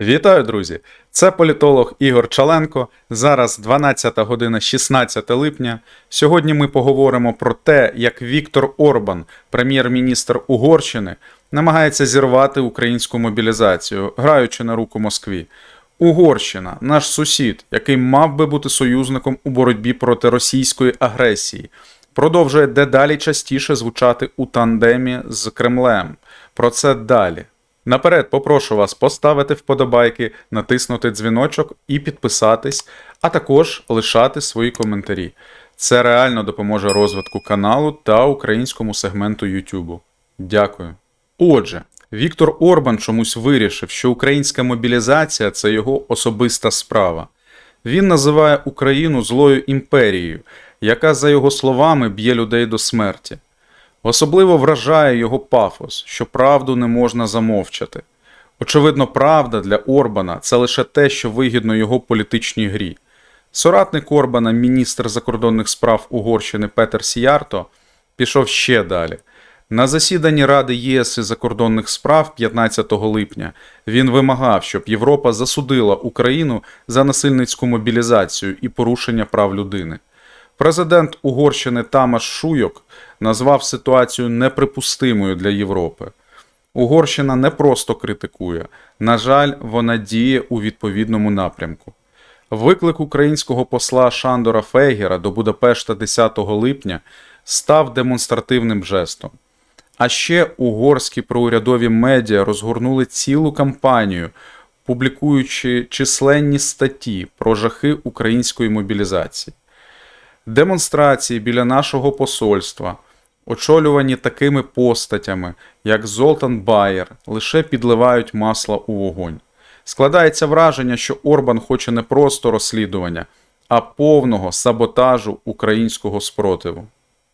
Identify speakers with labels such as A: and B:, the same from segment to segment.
A: Вітаю, друзі! Це політолог Ігор Чаленко. Зараз 12 година 16 липня. Сьогодні ми поговоримо про те, як Віктор Орбан, прем'єр-міністр Угорщини, намагається зірвати українську мобілізацію, граючи на руку Москві. Угорщина, наш сусід, який мав би бути союзником у боротьбі проти російської агресії, продовжує дедалі частіше звучати у тандемі з Кремлем. Про це далі. Наперед попрошу вас поставити вподобайки, натиснути дзвіночок і підписатись, а також лишати свої коментарі. Це реально допоможе розвитку каналу та українському сегменту YouTube. Дякую. Отже, Віктор Орбан чомусь вирішив, що українська мобілізація це його особиста справа. Він називає Україну злою імперією, яка, за його словами, б'є людей до смерті. Особливо вражає його пафос, що правду не можна замовчати. Очевидно, правда для Орбана це лише те, що вигідно його політичній грі. Соратник Орбана, міністр закордонних справ Угорщини Петер Сіярто, пішов ще далі. На засіданні Ради ЄС і закордонних справ 15 липня він вимагав, щоб Європа засудила Україну за насильницьку мобілізацію і порушення прав людини. Президент Угорщини Тамаш Шуйок назвав ситуацію неприпустимою для Європи. Угорщина не просто критикує, на жаль, вона діє у відповідному напрямку. Виклик українського посла Шандора Фейгера до Будапешта 10 липня став демонстративним жестом. А ще угорські проурядові медіа розгорнули цілу кампанію, публікуючи численні статті про жахи української мобілізації. Демонстрації біля нашого посольства, очолювані такими постатями, як Золтан Байер, лише підливають масла у вогонь. Складається враження, що Орбан хоче не просто розслідування, а повного саботажу українського спротиву.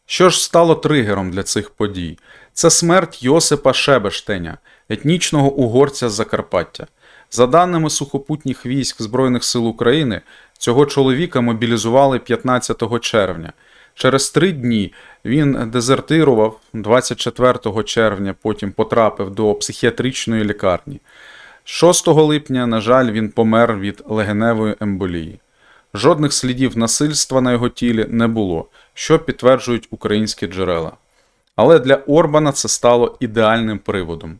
A: Що ж стало тригером для цих подій? Це смерть Йосипа Шебештеня, етнічного угорця Закарпаття. За даними сухопутніх військ Збройних сил України, цього чоловіка мобілізували 15 червня. Через три дні він дезертирував 24 червня, потім потрапив до психіатричної лікарні. 6 липня, на жаль, він помер від легеневої емболії. Жодних слідів насильства на його тілі не було, що підтверджують українські джерела. Але для Орбана це стало ідеальним приводом.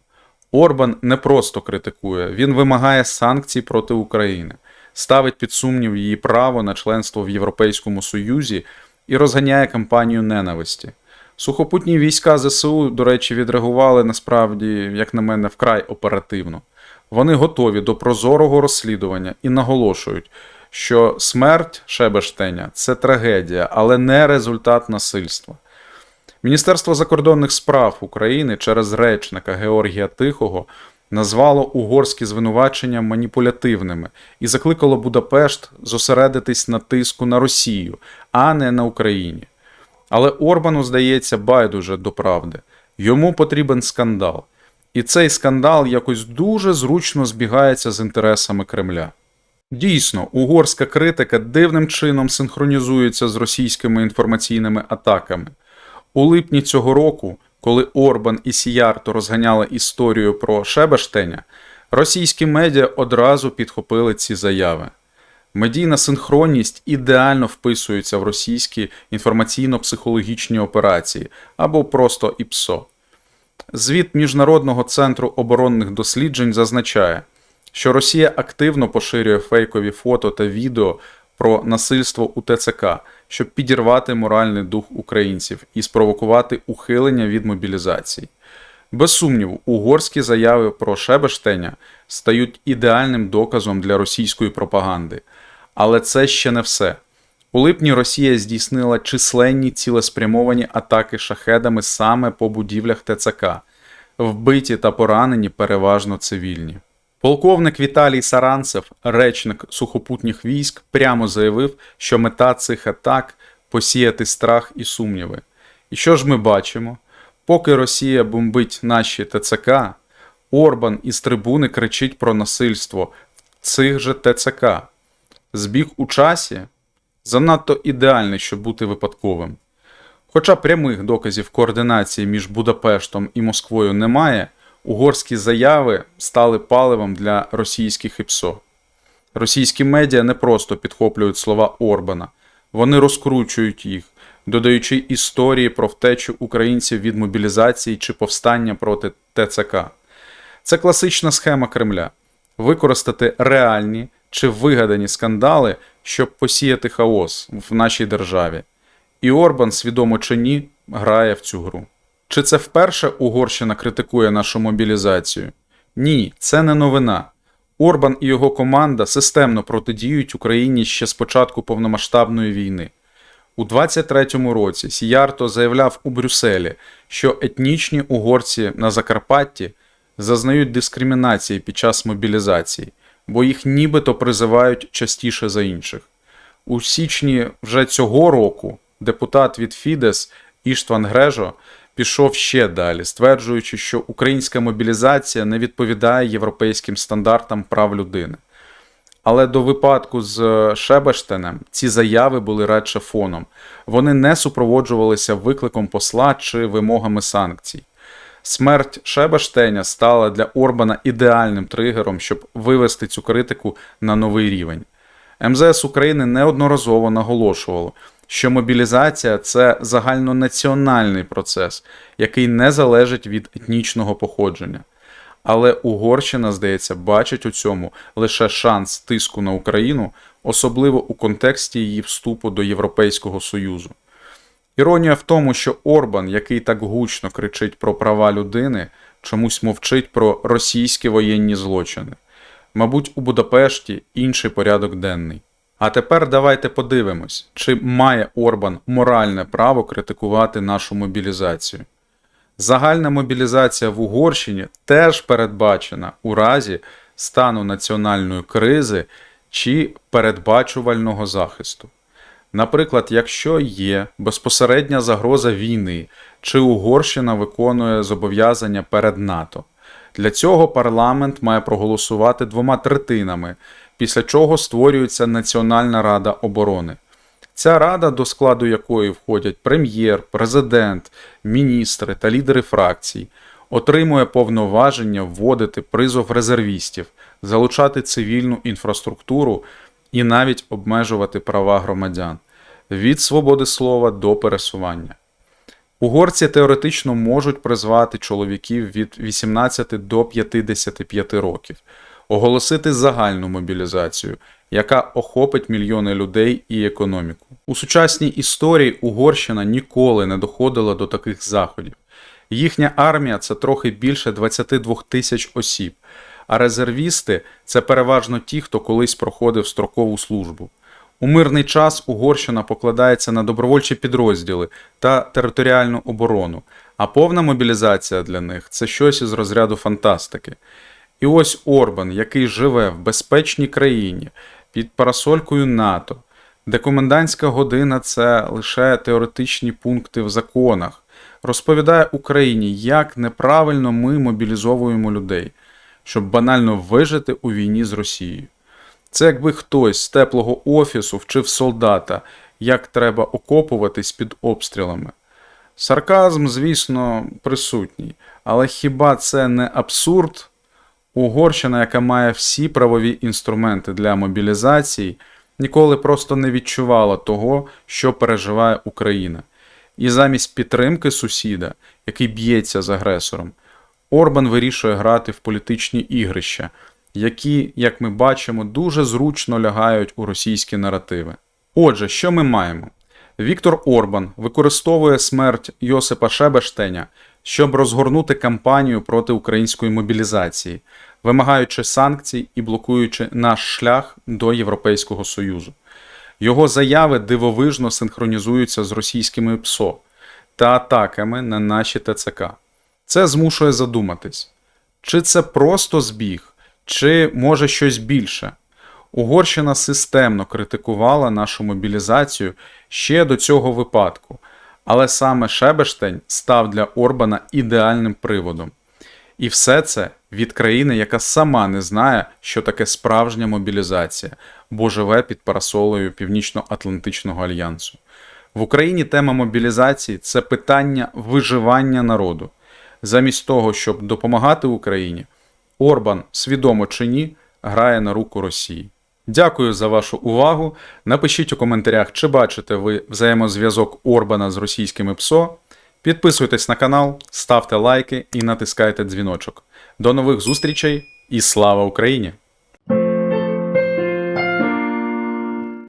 A: Орбан не просто критикує, він вимагає санкцій проти України, ставить під сумнів її право на членство в Європейському Союзі і розганяє кампанію ненависті. Сухопутні війська ЗСУ, до речі, відреагували насправді, як на мене, вкрай оперативно. Вони готові до прозорого розслідування і наголошують, що смерть Шебештеня це трагедія, але не результат насильства. Міністерство закордонних справ України через речника Георгія Тихого назвало угорські звинувачення маніпулятивними і закликало Будапешт зосередитись на тиску на Росію, а не на Україні. Але Орбану здається байдуже до правди. Йому потрібен скандал. І цей скандал якось дуже зручно збігається з інтересами Кремля. Дійсно, угорська критика дивним чином синхронізується з російськими інформаційними атаками. У липні цього року, коли Орбан і Сіярто розганяли історію про Шебештеня, російські медіа одразу підхопили ці заяви. Медійна синхронність ідеально вписується в російські інформаційно-психологічні операції або просто ІПСО. Звіт Міжнародного центру оборонних досліджень зазначає, що Росія активно поширює фейкові фото та відео про насильство у ТЦК, щоб підірвати моральний дух українців і спровокувати ухилення від мобілізації. Без сумніву, угорські заяви про Шебештеня стають ідеальним доказом для російської пропаганди. Але це ще не все. У липні Росія здійснила численні цілеспрямовані атаки шахедами саме по будівлях ТЦК, вбиті та поранені переважно цивільні. Полковник Віталій Саранцев, речник сухопутніх військ, прямо заявив, що мета цих атак посіяти страх і сумніви. І що ж ми бачимо? Поки Росія бомбить наші ТЦК, Орбан із трибуни кричить про насильство цих же ТЦК. Збіг у часі занадто ідеальний, щоб бути випадковим. Хоча прямих доказів координації між Будапештом і Москвою немає, Угорські заяви стали паливом для російських ІПСО. Російські медіа не просто підхоплюють слова Орбана, вони розкручують їх, додаючи історії про втечу українців від мобілізації чи повстання проти ТЦК. Це класична схема Кремля використати реальні чи вигадані скандали, щоб посіяти хаос в нашій державі. І Орбан, свідомо чи ні, грає в цю гру. Чи це вперше Угорщина критикує нашу мобілізацію? Ні, це не новина. Орбан і його команда системно протидіють Україні ще з початку повномасштабної війни. У 23-му році Сіярто заявляв у Брюсселі, що етнічні угорці на Закарпатті зазнають дискримінації під час мобілізації, бо їх нібито призивають частіше за інших. У січні вже цього року депутат від Фідес Іштван Грежо пішов ще далі, стверджуючи, що українська мобілізація не відповідає європейським стандартам прав людини. Але до випадку з Шебештенем ці заяви були радше фоном. Вони не супроводжувалися викликом посла чи вимогами санкцій. Смерть Шебештеня стала для Орбана ідеальним тригером, щоб вивести цю критику на новий рівень. МЗС України неодноразово наголошувало, що мобілізація це загальнонаціональний процес, який не залежить від етнічного походження. Але Угорщина, здається, бачить у цьому лише шанс тиску на Україну, особливо у контексті її вступу до Європейського Союзу. Іронія в тому, що Орбан, який так гучно кричить про права людини, чомусь мовчить про російські воєнні злочини. Мабуть, у Будапешті інший порядок денний. А тепер давайте подивимось, чи має Орбан моральне право критикувати нашу мобілізацію. Загальна мобілізація в Угорщині теж передбачена у разі стану національної кризи чи передбачувального захисту. Наприклад, якщо є безпосередня загроза війни, чи Угорщина виконує зобов'язання перед НАТО. Для цього парламент має проголосувати двома третинами, після чого створюється Національна рада оборони. Ця рада, до складу якої входять прем'єр, президент, міністри та лідери фракцій, отримує повноваження вводити призов резервістів, залучати цивільну інфраструктуру і навіть обмежувати права громадян від свободи слова до пересування. Угорці теоретично можуть призвати чоловіків від 18 до 55 років, оголосити загальну мобілізацію, яка охопить мільйони людей і економіку. У сучасній історії Угорщина ніколи не доходила до таких заходів. Їхня армія це трохи більше 22 тисяч осіб, а резервісти це переважно ті, хто колись проходив строкову службу. У мирний час Угорщина покладається на добровольчі підрозділи та територіальну оборону, а повна мобілізація для них це щось із розряду фантастики. І ось Орбан, який живе в безпечній країні під парасолькою НАТО, де комендантська година це лише теоретичні пункти в законах, розповідає Україні, як неправильно ми мобілізовуємо людей, щоб банально вижити у війні з Росією. Це якби хтось з теплого офісу вчив солдата, як треба окопуватись під обстрілами. Сарказм, звісно, присутній, але хіба це не абсурд? Угорщина, яка має всі правові інструменти для мобілізації, ніколи просто не відчувала того, що переживає Україна. І замість підтримки сусіда, який б'ється з агресором, Орбан вирішує грати в політичні ігрища, які, як ми бачимо, дуже зручно лягають у російські наративи. Отже, що ми маємо? Віктор Орбан використовує смерть Йосипа Шебештеня, щоб розгорнути кампанію проти української мобілізації, вимагаючи санкцій і блокуючи наш шлях до Європейського Союзу. Його заяви дивовижно синхронізуються з російськими ПСО та атаками на наші ТЦК. Це змушує задуматись, чи це просто збіг, чи може щось більше. Угорщина системно критикувала нашу мобілізацію ще до цього випадку, але саме Шебештень став для Орбана ідеальним приводом. І все це від країни, яка сама не знає, що таке справжня мобілізація, бо живе під парасолою Північно-Атлантичного альянсу. В Україні тема мобілізації це питання виживання народу. замість того, щоб допомагати Україні, Орбан, свідомо чи ні, грає на руку Росії. Дякую за вашу увагу. Напишіть у коментарях, чи бачите ви взаємозв'язок Орбана з російськими ПСО. Підписуйтесь на канал, ставте лайки і натискайте дзвіночок. До нових зустрічей і слава Україні!